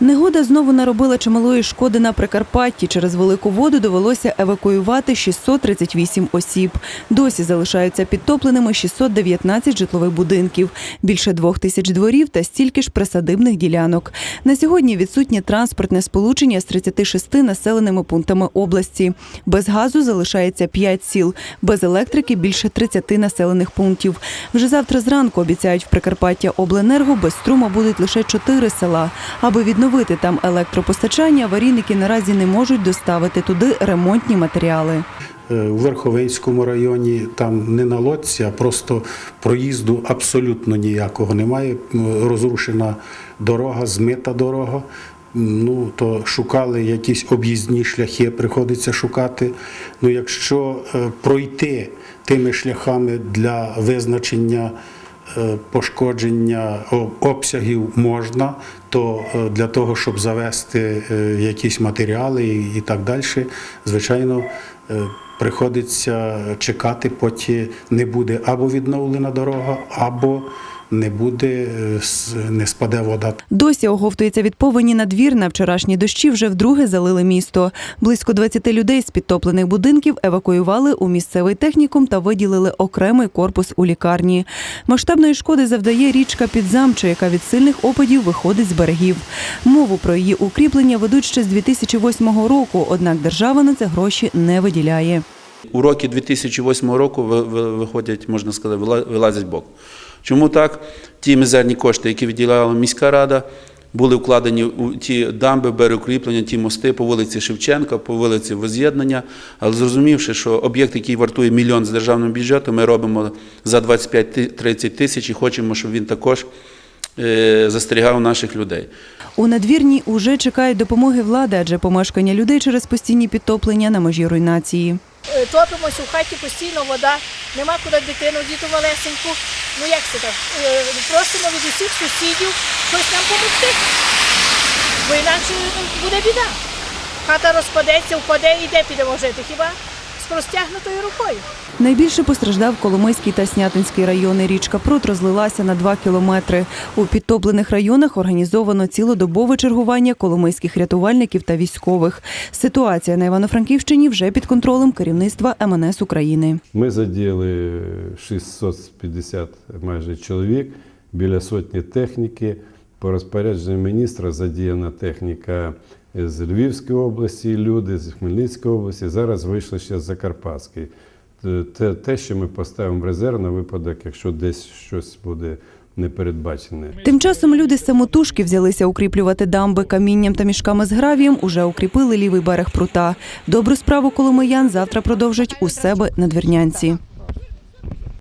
Негода знову наробила чималої шкоди на Прикарпатті. Через велику воду довелося евакуювати 638 осіб. Досі залишаються підтопленими 619 житлових будинків, більше двох тисяч дворів та стільки ж присадибних ділянок. На сьогодні відсутнє транспортне сполучення з 36 населеними пунктами області. Без газу залишається 5 сіл, без електрики більше 30 населених пунктів. Вже завтра зранку обіцяють в Прикарпаття Обленерго без струму будуть лише 4 села. Аби відновити там електропостачання, аварійники наразі не можуть доставити туди ремонтні матеріали. Е, У Верховинському районі там не на лодці, а просто проїзду абсолютно ніякого немає. Розрушена дорога, змита дорога. Ну, то шукали якісь об'їзні шляхи, приходиться шукати. Ну, якщо е, пройти тими шляхами для визначення пошкодження обсягів можна, то е, для того, щоб завести е, якісь матеріали і- так далі, звичайно, е, приходиться чекати, поки не буде або відновлена дорога, або не буде, е, не спаде вода. Досі оговтується від повені надвірна. Вчорашні дощі вже вдруге залили місто. Близько 20 людей з підтоплених будинків евакуювали у місцевий технікум та виділили окремий корпус у лікарні. Масштабної шкоди завдає річка Підзамче, яка від сильних опадів виходить з берегів. Мову про її укріплення ведуть ще з 2008 року, однак держава на це гроші не виділяє. Уроки 2008 року ви- ви- виходять, можна сказати, вила- вилазять бок. Чому так? Ті мізерні кошти, які виділяла міська рада, були вкладені у ті дамби, берегокріплення, ті мости по вулиці Шевченка, по вулиці Воз'єднання. Але зрозумівши, що об'єкт, який вартує мільйон з державного бюджету, ми робимо за 25-30 тисяч і хочемо, щоб він також е, застерігав наших людей. У надвірні уже чекають допомоги влади, адже помешкання людей через постійні підтоплення на межі руйнації. Е, Топимося в хаті постійно вода, нема куди дитину діту малесеньку. Ну як це так? Е, Просимо від усіх сусідів щось нам допомогти. Бо інакше ну, буде біда. Хата розпадеться, впаде і де підемо жити? Хіба з простягнутою рукою? Найбільше постраждав Коломийський та Снятинський райони. Річка Прут розлилася на 2 кілометри. У підтоплених районах організовано цілодобове чергування коломийських рятувальників та військових. Ситуація на Івано-Франківщині вже під контролем керівництва МНС України. Ми задіяли 650 майже чоловік, біля сотні техніки. По розпорядженню міністра задіяна техніка з Львівської області, люди з Хмельницької області. Зараз вийшли ще з Закарпатської. Те, те, що ми поставимо в резерв на випадок, якщо десь щось буде непередбачене. Тим часом люди самотужки взялися укріплювати дамби камінням та мішками з гравієм. Уже укріпили лівий берег прута. Добру справу коломиян завтра продовжать у себе на двірнянці.